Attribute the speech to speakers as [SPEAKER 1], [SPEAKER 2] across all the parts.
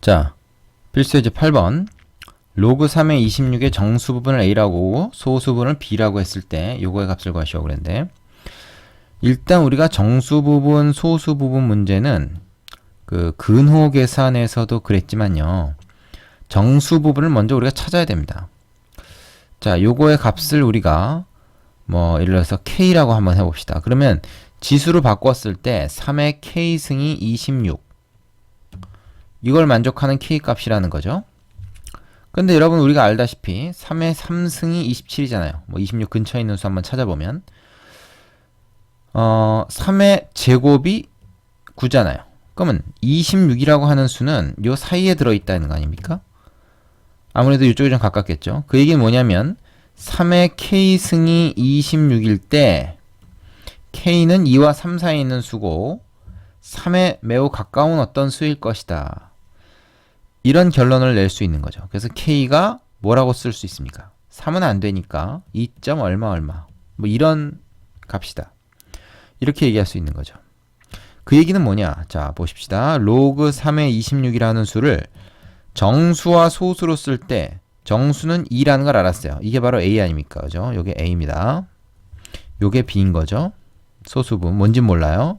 [SPEAKER 1] 자, 필수예제 8번. 로그 3의 26의 정수 부분을 A라고 소수 부분을 B라고 했을 때 요거의 값을 구하시오 그랬는데 일단 우리가 정수 부분, 소수 부분 문제는 그 근호 계산에서도 그랬지만요. 정수 부분을 먼저 우리가 찾아야 됩니다. 자, 요거의 값을 우리가 뭐 예를 들어서 K라고 한번 해 봅시다. 그러면 지수로 바꿨을 때 3의 K승이 26 이걸 만족하는 K 값이라는 거죠. 근데 여러분 우리가 알다시피 3의 3승이 27이잖아요. 뭐 26 근처에 있는 수 한번 찾아보면 어 3의 제곱이 9잖아요. 그러면 26이라고 하는 수는 요 사이에 들어있다는 거 아닙니까? 아무래도 이쪽이 좀 가깝겠죠. 그 얘기는 뭐냐면 3의 K승이 26일 때 K는 2와 3 사이에 있는 수고 3에 매우 가까운 어떤 수일 것이다. 이런 결론을 낼 수 있는 거죠. 그래서 K가 뭐라고 쓸 수 있습니까? 3은 안 되니까 2. 얼마 얼마 뭐 이런 값이다. 이렇게 얘기할 수 있는 거죠. 그 얘기는 뭐냐? 자, 보십시다. 로그 3의 26이라는 수를 정수와 소수로 쓸 때 정수는 2라는 걸 알았어요. 이게 바로 A 아닙니까? 그죠? 요게 A입니다. 요게 B인 거죠. 소수분 뭔진 몰라요.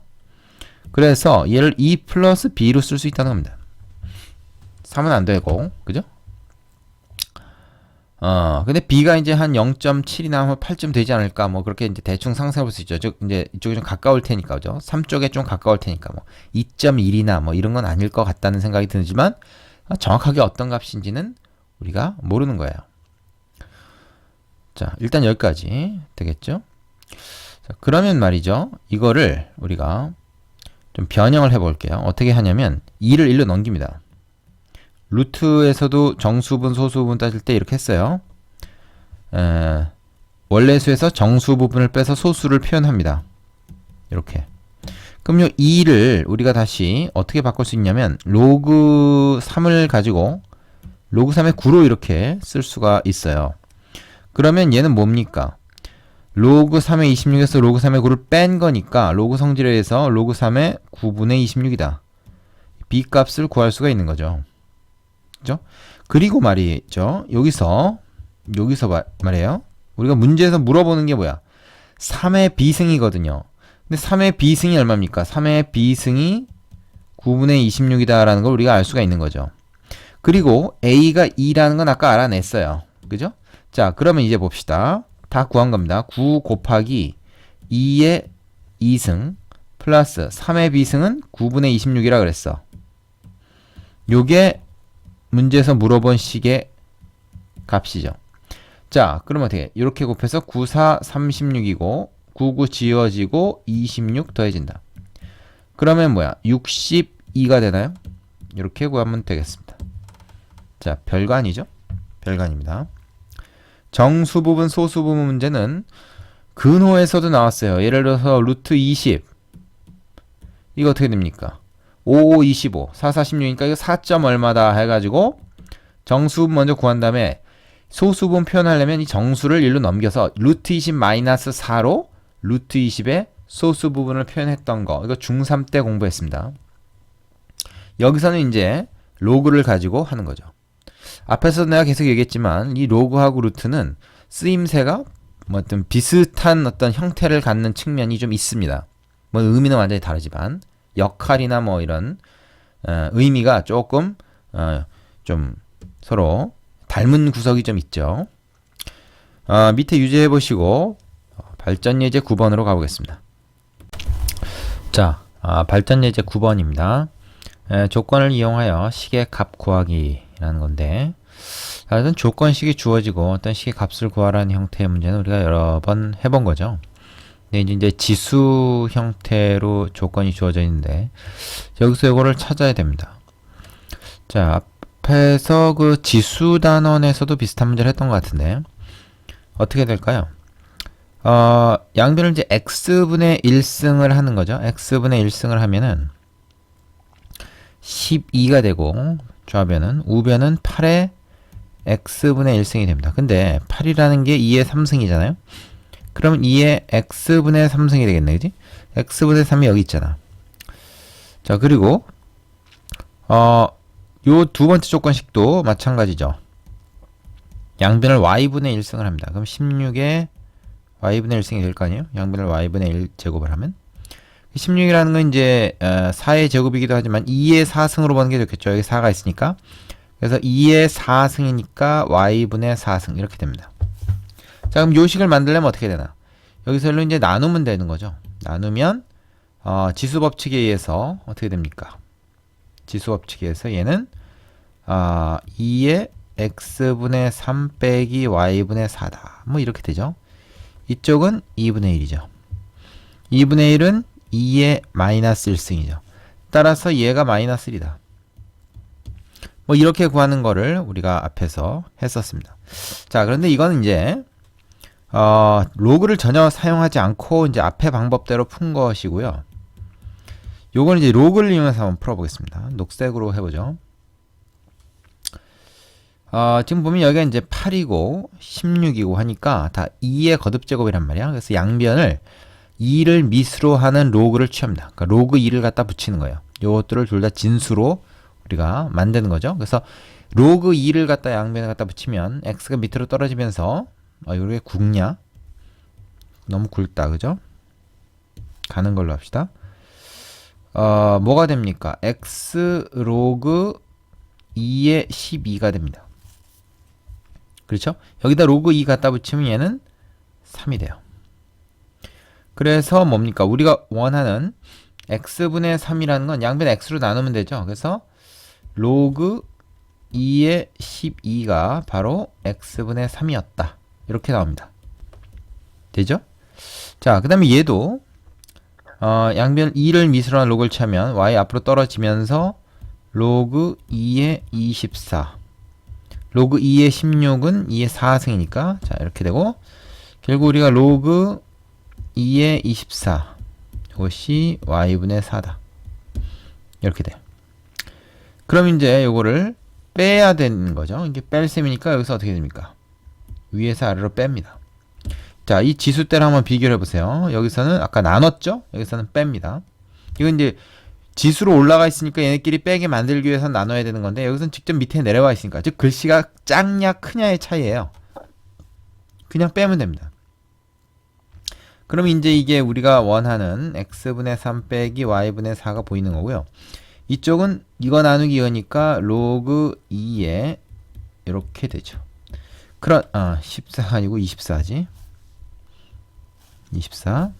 [SPEAKER 1] 그래서 얘를 2 플러스 B로 쓸 수 있다는 겁니다. 3은 안 되고, 그죠? 어, 근데 B가 이제 한 0.7이나 뭐 8쯤 되지 않을까, 뭐 그렇게 이제 대충 상상해 볼 수 있죠. 즉, 이제 이쪽이 좀 가까울 테니까, 그죠? 3쪽에 좀 가까울 테니까, 뭐 2.1이나 뭐 이런 건 아닐 것 같다는 생각이 드지만, 정확하게 어떤 값인지는 우리가 모르는 거예요. 자, 일단 여기까지 되겠죠? 자, 그러면 말이죠. 이거를 우리가 좀 변형을 해 볼게요. 어떻게 하냐면 2를 1로 넘깁니다. 루트에서도 정수분, 소수분 따질 때 이렇게 했어요. 에, 원래 수에서 정수 부분을 빼서 소수를 표현합니다. 이렇게. 그럼 요 2를 우리가 다시 어떻게 바꿀 수 있냐면 로그 3을 가지고 로그 3의 9로 이렇게 쓸 수가 있어요. 그러면 얘는 뭡니까? 로그 3의 26에서 로그 3의 9를 뺀 거니까 로그 성질에 의해서 로그 3의 9분의 26이다. b 값을 구할 수가 있는 거죠. 그죠? 그리고 말이죠. 여기서 여기서 말, 말이에요. 우리가 문제에서 물어보는 게 뭐야? 3의 비승이거든요. 근데 3의 비승이 얼마입니까? 3의 비승이 9분의 26이다라는 걸 우리가 알 수가 있는 거죠. 그리고 a가 2라는 건 아까 알아냈어요. 그죠? 자, 그러면 이제 봅시다. 다 구한 겁니다. 9 곱하기 2의 2승 플러스 3의 비승은 9분의 26이라 그랬어. 요게 문제에서 물어본 식의 값이죠. 자, 그러면 어떻게? 이렇게 곱해서 9, 4, 36이고 9, 9 지워지고 26 더해진다. 그러면 뭐야? 62가 되나요? 이렇게 구하면 되겠습니다. 자? 별거 아닙니다. 정수 부분, 소수 부분 문제는 근호에서도 나왔어요. 예를 들어서 루트 20. 이거 어떻게 됩니까? 5, 5, 25. 4, 4, 16이니까 이거 4점 얼마다 해가지고 정수분 먼저 구한 다음에 소수분 표현하려면 이 정수를 1로 넘겨서 루트 20 마이너스 4로 루트 20의 소수 부분을 표현했던 거. 이거 중3 때 공부했습니다. 여기서는 이제 로그를 가지고 하는 거죠. 앞에서 내가 계속 얘기했지만 이 로그하고 루트는 쓰임새가 뭐 어떤 비슷한 어떤 형태를 갖는 측면이 좀 있습니다. 뭐 의미는 완전히 다르지만 역할이나 뭐 이런 어, 의미가 조금 어, 좀 서로 닮은 구석이 좀 있죠. 어, 밑에 유지해 보시고 발전 예제 9번으로 가보겠습니다. 자, 아, 발전 예제 9번입니다. 에, 조건을 이용하여 식의 값 구하기라는 건데 어떤 조건식이 주어지고 어떤 식의 값을 구하라는 형태의 문제는 우리가 여러 번 해본 거죠. 근데 이제 지수 형태로 조건이 주어져 있는데 여기서 이거를 찾아야 됩니다. 자, 앞에서 그 지수 단원에서도 비슷한 문제를 했던 것 같은데 어떻게 될까요? 어, 양변을 이제 x분의 1승을 하는 거죠. x분의 1승을 하면은 12가 되고 좌변은 우변은 8의 x분의 1승이 됩니다. 근데 8이라는 게 2의 3승이잖아요. 그러면 2의 x분의 3승이 되겠네. 그지? x분의 3이 여기 있잖아. 자, 그리고 어 요 두 번째 조건식도 마찬가지죠. 양변을 y분의 1승을 합니다. 그럼 16에 y분의 1승이 될 거 아니에요? 양변을 y분의 1 제곱을 하면 16이라는 건 이제 어, 4의 제곱이기도 하지만 2의 4승으로 보는 게 좋겠죠. 여기 4가 있으니까. 그래서 2의 4승이니까 y분의 4승 이렇게 됩니다. 자, 그럼 요식을 만들려면 어떻게 되나? 여기서 일로 이제 나누면 되는 거죠. 나누면 어, 지수 법칙에 의해서 어떻게 됩니까? 지수 법칙에 의해서 얘는 어, 2의 x분의 3 빼기 y분의 4다. 뭐 이렇게 되죠. 이쪽은 2분의 1이죠. 2분의 1은 2의 마이너스 1승이죠. 따라서 얘가 마이너스 1이다. 뭐 이렇게 구하는 거를 우리가 앞에서 했었습니다. 자, 그런데 이거는 이제 어, 로그를 전혀 사용하지 않고 이제 앞에 방법대로 푼 것이고요. 요건 이제 로그를 이용해서 한번 풀어보겠습니다. 녹색으로 해보죠. 어, 지금 보면 여기가 이제 8이고 16이고 하니까 다 2의 거듭 제곱이란 말이야. 그래서 양변을 2를 미수로 하는 로그를 취합니다. 그러니까 로그 2를 갖다 붙이는 거예요. 요것들을 둘 다 진수로 우리가 만드는 거죠. 그래서 로그 2를 갖다 양변에 갖다 붙이면 x가 밑으로 떨어지면서 아, 요게 굵냐? 너무 굵다. 그죠? 가는 걸로 합시다. 어, 뭐가 됩니까? x 로그 2의 12가 됩니다. 그렇죠? 여기다 로그 2 갖다 붙이면 얘는 3이 돼요. 그래서 뭡니까? 우리가 원하는 x분의 3이라는 건 양변 x로 나누면 되죠. 그래서 로그 2의 12가 바로 x분의 3이었다. 이렇게 나옵니다. 되죠? 자, 그 다음에 얘도 어, 양변 2를 미스로 한 로그를 치면 y 앞으로 떨어지면서 로그 2의 24 로그 2의 16은 2의 4승이니까 자 이렇게 되고 결국 우리가 로그 2의 24 이것이 y분의 4다. 이렇게 돼요. 그럼 이제 요거를 빼야 되는 거죠. 이게 뺄 셈이니까 여기서 어떻게 됩니까 위에서 아래로 뺍니다 자 이 지수대를 한번 비교를 해보세요 여기서는 아까 나눴죠 여기서는 뺍니다 이건 이제 지수로 올라가 있으니까 얘네끼리 빼게 만들기 위해서 나눠야 되는 건데 여기서는 직접 밑에 내려와 있으니까 즉 글씨가 작냐 크냐의 차이예요. 그냥 빼면 됩니다. 그럼 이제 이게 우리가 원하는 x분의 3 빼기 y분의 4가 보이는 거고요. 이쪽은 이거 나누기 이거니까 로그 2에 이렇게 되죠. 그런 아 14 아니고 24지. 24.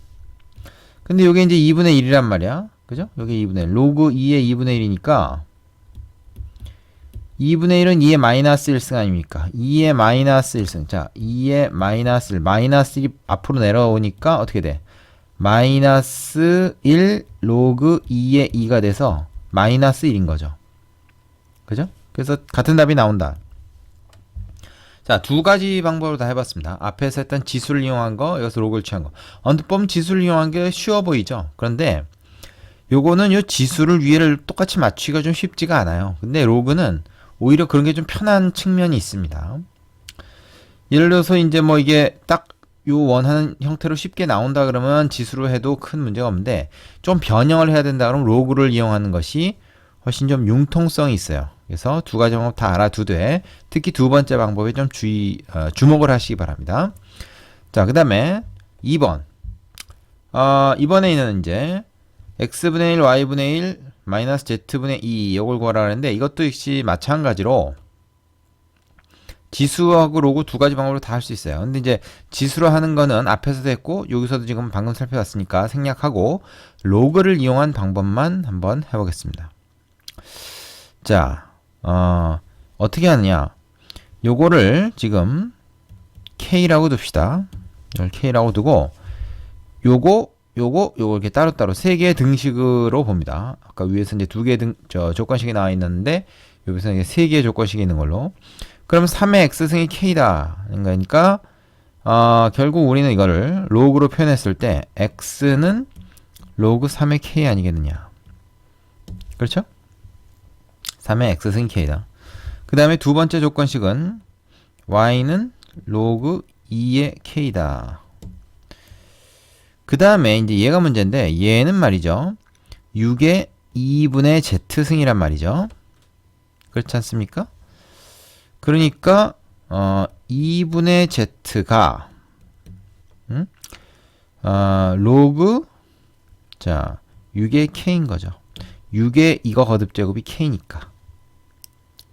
[SPEAKER 1] 근데 이게 이제 2분의 1이란 말이야. 그죠? 여기 2분의 1. 로그 2의 2분의 1이니까 2분의 1은 2의 마이너스 1승 아닙니까? 2의 마이너스 1승. 자, 2의 마이너스 1. 마이너스 1이 앞으로 내려오니까 어떻게 돼? 마이너스 1 로그 2의 2가 돼서 마이너스 1인 거죠. 그죠? 그래서 같은 답이 나온다. 자, 두 가지 방법으로 다 해봤습니다. 앞에서 했던 지수를 이용한 거, 여기서 로그를 취한 거. 언뜻 보면 지수를 이용한 게 쉬워 보이죠? 그런데 요거는 요 지수를 위에를 똑같이 맞추기가 좀 쉽지가 않아요. 근데 로그는 오히려 그런 게 좀 편한 측면이 있습니다. 예를 들어서 이제 뭐 이게 딱 요 원하는 형태로 쉽게 나온다 그러면 지수로 해도 큰 문제가 없는데 좀 변형을 해야 된다 그러면 로그를 이용하는 것이 훨씬 좀 융통성이 있어요. 그래서 두 가지 방법 다 알아두되 특히 두 번째 방법에 좀 주의 어, 주목을 하시기 바랍니다. 자, 그 다음에 2번. 어, 이번에는 이제 x분의 1, y분의 1, 마이너스 z분의 2 이걸 구하라 하는데 이것도 역시 마찬가지로 지수하고 로그 두 가지 방법으로 다 할 수 있어요. 근데 이제 지수로 하는 거는 앞에서도 했고 여기서도 지금 방금 살펴봤으니까 생략하고 로그를 이용한 방법만 한번 해보겠습니다. 자, 어, 어떻게 하느냐? 요거를 지금 k라고 둡시다. 이걸 k라고 두고 요거 요거 요거 이렇게 따로따로 세 개의 등식으로 봅니다. 아까 위에서 이제 두 개의 등, 저 조건식이 나와 있는데 여기서 이제 세 개의 조건식이 있는 걸로. 그럼 3의 x승이 k다. 그러니까 어, 결국 우리는 이거를 로그로 표현했을 때 x는 로그 3의 k 아니겠느냐. 그렇죠? 3의 x승 k다. 그 다음에 두 번째 조건식은 y는 로그 2의 k다. 그 다음에 이제 얘가 문제인데 얘는 말이죠. 6의 2분의 z승이란 말이죠. 그렇지 않습니까? 그러니까 어 2분의 z가 음? 어, 로그 자 6의 k인 거죠. 6의 이거 거듭 제곱이 k니까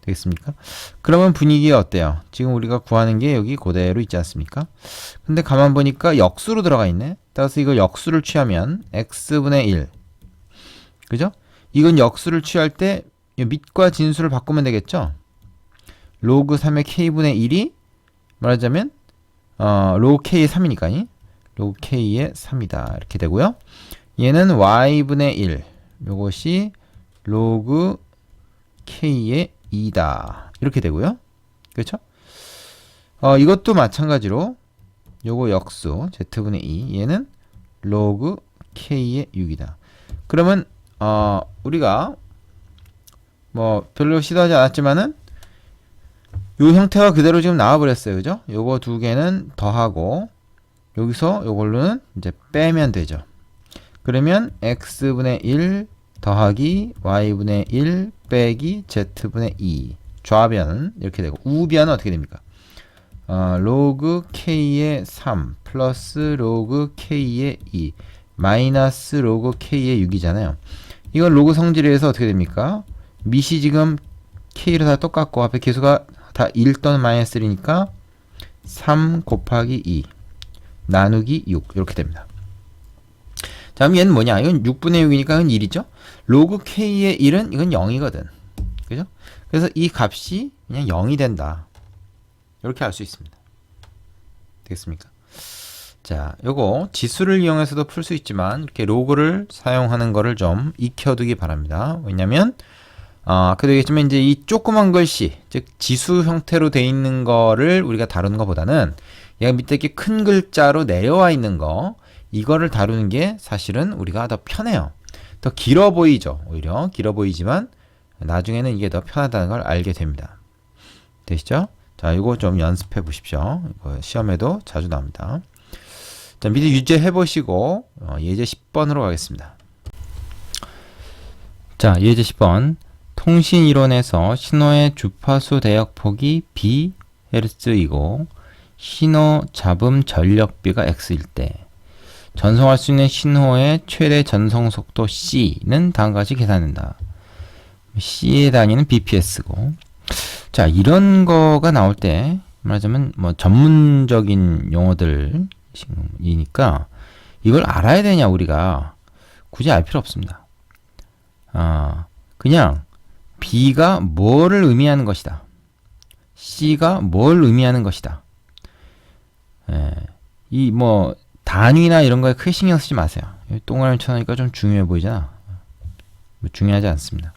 [SPEAKER 1] 되겠습니까? 그러면 분위기가 어때요? 지금 우리가 구하는 게 여기 그대로 있지 않습니까? 근데 가만 보니까 역수로 들어가 있네. 따라서 이걸 역수를 취하면 x분의 1 그죠? 이건 역수를 취할 때 밑과 진수를 바꾸면 되겠죠? 로그 3의 k분의 1이 말하자면 어, 로그 k의 3이니까 로그 k의 3이다 이렇게 되고요. 얘는 y분의 1 요것이 로그 k의 2다 이렇게 되고요. 그렇죠? 어, 이것도 마찬가지로 요거 역수 z분의 2 얘는 로그 k의 6이다. 그러면 어, 우리가 뭐 별로 시도하지 않았지만은 요 형태가 그대로 지금 나와 버렸어요. 그죠? 요거 두 개는 더하고 여기서 요걸로는 이제 빼면 되죠. 그러면 x분의 1 더하기 y분의 1 빼기 z분의 2 좌변은 이렇게 되고 우변은 어떻게 됩니까? 어, 로그 k의 3 플러스 로그 k의 2 마이너스 로그 k의 6이잖아요. 이건 로그 성질에서 어떻게 됩니까? 밑이 지금 k로 다 똑같고 앞에 계수가 다 1 또는 마이너스 1이니까 3 곱하기 2 나누기 6 이렇게 됩니다. 다음 얘는 뭐냐? 이건 6분의 6이니까 이건 1이죠? 로그 k의 1은 이건 0이거든. 그죠? 그래서 이 값이 그냥 0이 된다. 이렇게 알 수 있습니다. 되겠습니까? 자, 요거 지수를 이용해서도 풀 수 있지만 이렇게 로그를 사용하는 거를 좀 익혀두기 바랍니다. 왜냐면 아, 아까도 얘기했지만 이제 이 조그만 글씨, 즉 지수 형태로 돼 있는 거를 우리가 다루는 것보다는 얘가 밑에 이렇게 큰 글자로 내려와 있는 거 이거를 다루는 게 사실은 우리가 더 편해요. 더 길어 보이죠. 오히려 길어 보이지만 나중에는 이게 더 편하다는 걸 알게 됩니다. 되시죠? 자, 이거 좀 연습해 보십시오. 이거 시험에도 자주 나옵니다. 자, 미리 유죄해 보시고 어, 예제 10번으로 가겠습니다. 자, 예제 10번. 통신 이론에서 신호의 주파수 대역폭이 bHz이고 신호 잡음 전력비가 x일 때 전송할 수 있는 신호의 최대 전송 속도 c는 다음과 같이 계산된다. c의 단위는 bps고 자 이런 거가 나올 때 말하자면 뭐 전문적인 용어들이니까 이걸 알아야 되냐 우리가 굳이 알 필요 없습니다. 아 그냥 B가 뭐를 의미하는 것이다. C가 뭘 의미하는 것이다. 예, 이뭐 단위나 이런 거에 크게 신경 쓰지 마세요. 동그라미 쳐놓으니까 좀 중요해 보이잖아. 뭐 중요하지 않습니다.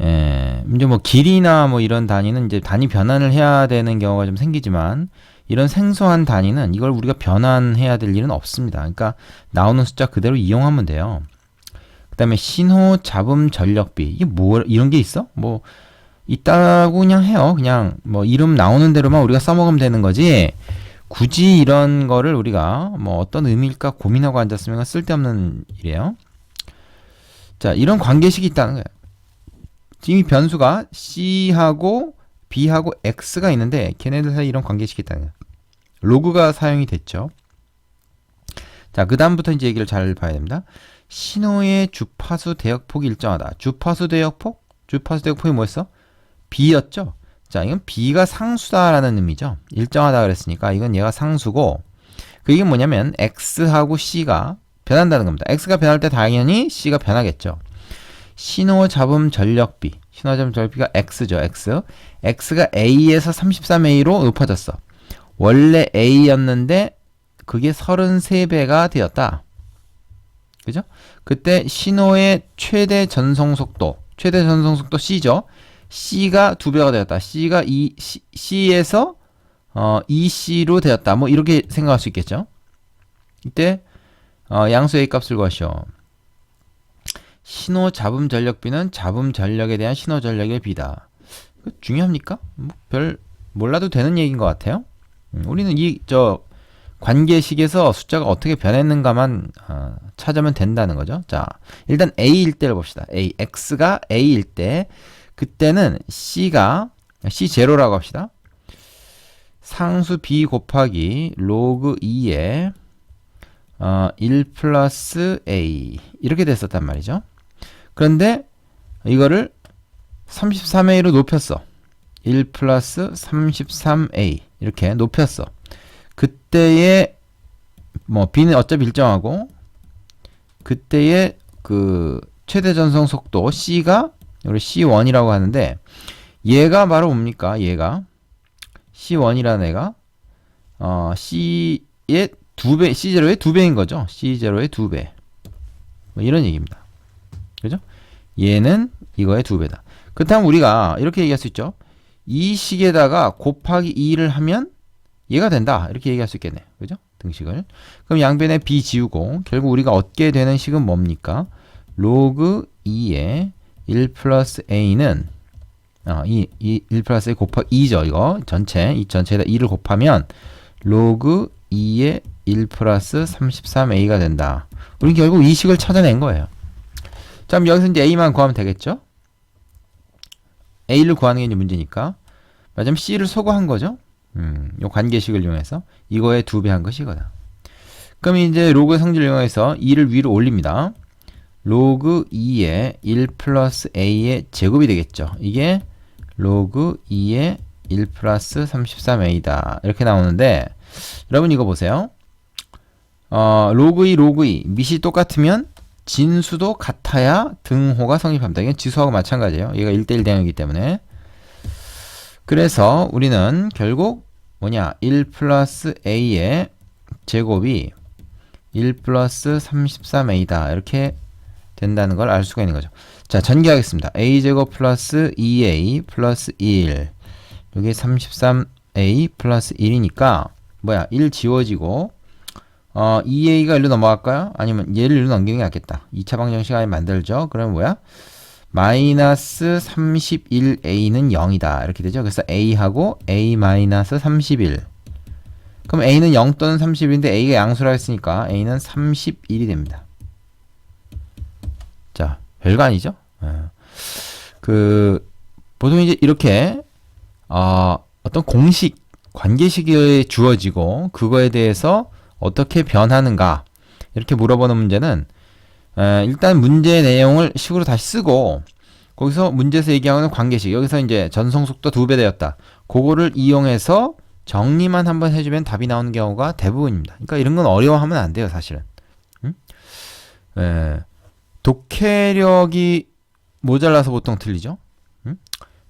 [SPEAKER 1] 예, 이제 뭐 길이나 뭐 이런 단위는 이제 단위 변환을 해야 되는 경우가 좀 생기지만 이런 생소한 단위는 이걸 우리가 변환해야 될 일은 없습니다. 그러니까 나오는 숫자 그대로 이용하면 돼요. 그다음에 신호 잡음 전력비 이게 뭐 이런 게 있어? 뭐 있다고 그냥 해요. 그냥 뭐 이름 나오는 대로만 우리가 써먹으면 되는 거지. 굳이 이런 거를 우리가 뭐 어떤 의미일까 고민하고 앉았으면 쓸데없는 일이에요. 자, 이런 관계식이 있다는 거예요. 지금 이 변수가 C하고 B하고 X가 있는데 걔네들 사이 이런 관계식이 있다는 거예요. 로그가 사용이 됐죠. 자, 그 다음부터 이제 얘기를 잘 봐야 됩니다. 신호의 주파수 대역폭이 일정하다. 주파수 대역폭? 주파수 대역폭이 뭐였어? B였죠? 자, 이건 B가 상수다라는 의미죠. 일정하다 그랬으니까 이건 얘가 상수고 그게 뭐냐면 X하고 C가 변한다는 겁니다. X가 변할 때 당연히 C가 변하겠죠. 신호 잡음 전력비. 신호 잡음 전력비가 X죠. X. X가 A에서 33A로 높아졌어. 원래 A였는데 그게 33배가 되었다. 그죠? 그때 신호의 최대 전송 속도, 최대 전송 속도 C죠. C가 두 배가 되었다. C가 이 C, C에서 어, EC로 되었다. 뭐 이렇게 생각할 수 있겠죠. 이때 어, 양수 A 값을 구하시오. 신호 잡음 전력비는 잡음 전력에 대한 신호 전력의 비다. 중요합니까? 뭐 별 몰라도 되는 얘기인 것 같아요. 음, 우리는 이 저 관계식에서 숫자가 어떻게 변했는가만 어, 찾으면 된다는 거죠. 자, 일단 A일 때를 봅시다. A, X가 A일 때 그때는 C가 C0라고 합시다. 상수 B 곱하기 로그 2에 어, 1 플러스 A 이렇게 됐었단 말이죠. 그런데 이거를 33A로 높였어. 1 플러스 33A 이렇게 높였어. 그때의 뭐 B는 어차피 일정하고 그때의 그 최대 전송 속도 C가 우리 C1이라고 하는데 얘가 바로 뭡니까? 얘가 C1이라는 애가 어 C의 두 배, C0의 두 배인 거죠. C0의 두 배. 뭐 이런 얘기입니다. 그죠? 얘는 이거의 두 배다. 그렇다면 우리가 이렇게 얘기할 수 있죠. 이 식에다가 곱하기 2를 하면 얘가 된다. 이렇게 얘기할 수 있겠네요. 그죠? 등식을. 그럼 양변에 b 지우고 결국 우리가 얻게 되는 식은 뭡니까? 로그 2에 1 플러스 a는 어, 이, 이, 1 플러스 a 곱하기 2죠. 이거 전체 이 전체에다 2를 곱하면 로그 2에 1 플러스 33a가 된다. 우리 결국 이 식을 찾아낸 거예요. 자, 그럼 여기서 이제 a만 구하면 되겠죠? a를 구하는 게 이제 문제니까. 맞으면 c를 소거한 거죠? 음, 요 관계식을 이용해서 이거의 두 배 한 것이 이거다. 그럼 이제 로그 성질을 이용해서 2를 위로 올립니다. 로그 2의 1 플러스 a의 제곱이 되겠죠. 이게 로그 2의 1 플러스 33a다. 이렇게 나오는데 여러분 이거 보세요. 어, 로그 2, 로그 2 밑이 똑같으면 진수도 같아야 등호가 성립합니다. 이건 지수하고 마찬가지예요. 얘가 1대1 대응이기 때문에 그래서 우리는 결국 뭐냐 1 플러스 a의 제곱이 1 플러스 33a다 이렇게 된다는 걸 알 수가 있는 거죠 자 전개하겠습니다 a제곱 플러스 2a 플러스 1 여기 33a 플러스 1이니까 뭐야 1 지워지고 어 2a가 1로 넘어갈까요? 아니면 얘를 1로 넘기는 게 낫겠다 2차 방정식 아예 만들죠 그러면 뭐야 마이너스 31a는 0이다. 이렇게 되죠. 그래서 a하고 a 마이너스 31. 그럼 a는 0 또는 31인데 a가 양수라 했으니까 a는 31이 됩니다. 자, 별거 아니죠? 예. 그 보통 이제 이렇게 어, 어떤 공식 관계식이 주어지고 그거에 대해서 어떻게 변하는가 이렇게 물어보는 문제는 에, 일단 문제 내용을 식으로 다시 쓰고 거기서 문제에서 얘기하는 관계식 여기서 이제 전송 속도 두 배 되었다. 그거를 이용해서 정리만 한번 해주면 답이 나오는 경우가 대부분입니다. 그러니까 이런 건 어려워하면 안 돼요, 사실은. 응? 에, 독해력이 모자라서 보통 틀리죠. 응?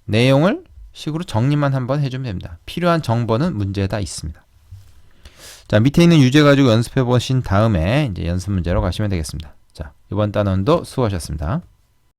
[SPEAKER 1] 내용을 식으로 정리만 한번 해주면 됩니다. 필요한 정보는 문제에 다 있습니다. 자, 밑에 있는 유제 가지고 연습해 보신 다음에 이제 연습 문제로 가시면 되겠습니다. 자, 이번 단원도 수고하셨습니다.